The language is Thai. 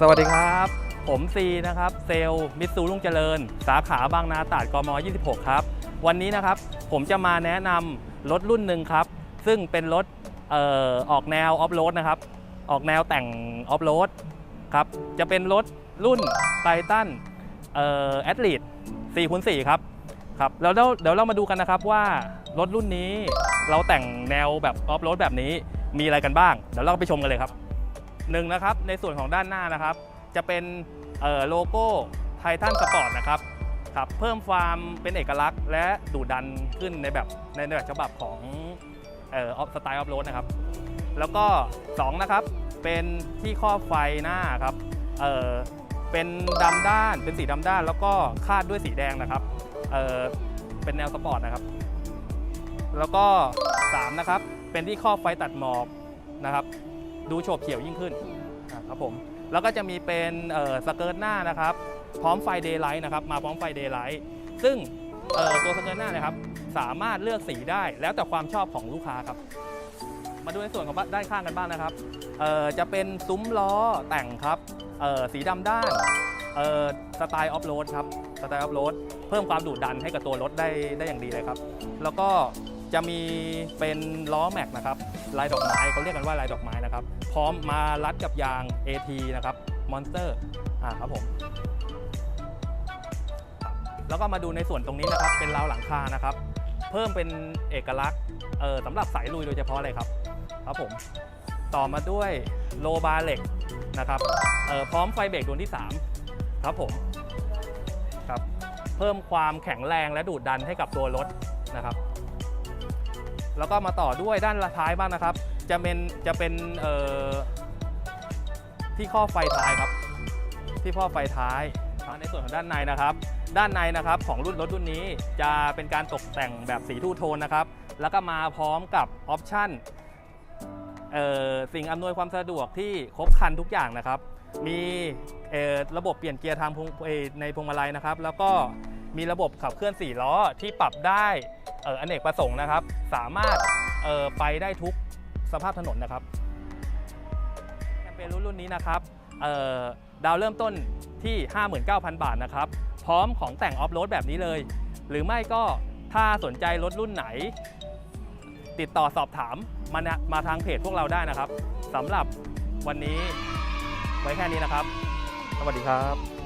สวัสดีครับ ผมซีนะครับ เซลมิตซูรุ่งเจริญ สาขาบางนาตราดกม 26 ครับ วันนี้นะครับผมจะมาแนะนำรถรุ่นหนึ่งครับ ซึ่งเป็นรถเอ่อออกแนวออฟโรดนะครับ ออกแนวแต่งออฟโรดครับ จะเป็นรถรุ่นไททันเอ่อแอดลีด4คูณ4ครับครับแล้วเดี๋ยวเรามาดูกันนะครับว่ารถรุ่นนี้เราแต่งแนวแบบออฟโรดแบบนี้มีอะไรกันบ้าง เดี๋ยวเราไปชมกันเลยครับหนึ่งนะครับในส่วนของด้านหน้านะครับ จะเป็นเอ่อโลโก้ไททันสปอร์ตนะครับ ครับเพิ่มความเป็นเอกลักษณ์ และดุดันขึ้นในแบบในแบบฉบับของเอ่อสไตล์ออฟโรดนะครับ แล้วก็ 2 นะครับ เป็นที่ครอบไฟหน้าครับเออเป็นดำด้านเป็นสีดำด้าน แล้วก็คาดด้วยสีแดงนะครับเออเป็นแนวสปอร์ตนะครับ แล้วก็ 3 นะครับ เป็นที่ครอบไฟตัดหมอกนะครับ ดูโฉบเฉี่ยวยิ่งขึ้นอะครับผมแล้วก็จะมีเป็นสเกิร์ตหน้านะครับ พร้อมไฟเดย์ไลท์นะครับมาพร้อมไฟเดย์ไลท์ซึ่งตัวสเกิร์ตหน้านะครับสามารถเลือกสีได้แล้วแต่ความชอบของลูกค้าครับ มาดูในส่วนของด้านข้างกันบ้างนะครับจะเป็นซุ้มล้อแต่งครับสีดำด้านสไตล์ออฟโรดครับสไตล์ออฟโรดเพิ่มความดุดันให้กับตัวรถได้ได้อย่างดีเลยครับ แล้วก็จะมีเป็นล้อแม็กนะครับลายดอกไม้เขาเรียกกันว่าลายดอกไม้นะครับ พร้อมมารัดกับยาง AT นะครับ มอนสเตอร์อ่าครับผมครับแล้วก็มาดูในส่วนตรงนี้นะครับ เป็นราวหลังคานะครับ เพิ่มเป็นเอกลักษณ์เออสำหรับสายลุยโดยเฉพาะเลยครับ ครับผมต่อมาด้วยโลบาร์เหล็กนะครับเออพร้อมไฟเบรกดวงที่ 3 ครับผมครับเพิ่มความแข็งแรงและดูดดันให้กับตัวรถนะครับ แล้วก็มาต่อด้วยด้านท้ายบ้างนะครับ จะเป็นจะเป็นเอ่อ ที่ข้อไฟท้ายครับ ที่ข้อไฟท้ายในส่วนของด้านในนะครับ ด้านในนะครับของรุ่นรถรุ่นนี้จะเป็นการตกแต่งแบบสีทูโทนนะครับ แล้วก็มาพร้อมกับออปชั่นสิ่งอำนวยความสะดวกที่ครบครันทุกอย่างนะครับ มีระบบเปลี่ยนเกียร์ทางพงในพวงมาลัยนะครับ แล้วก็มีระบบขับเคลื่อน 4 ล้อที่ปรับได้เอ่ออเนกประสงค์นะครับ สามารถไปได้ทุกสภาพถนนนะครับ รุ่นรุ่นนี้นะครับดาวเริ่มต้นที่ 59,000 บาทนะครับ พร้อมของแต่งออฟโรดแบบนี้เลย หรือไม่ก็ถ้าสนใจรถรุ่นไหน ติดต่อสอบถามมามาทางเพจพวกเราได้นะครับสำหรับวันนี้ไว้แค่นี้นะครับ สวัสดีครับ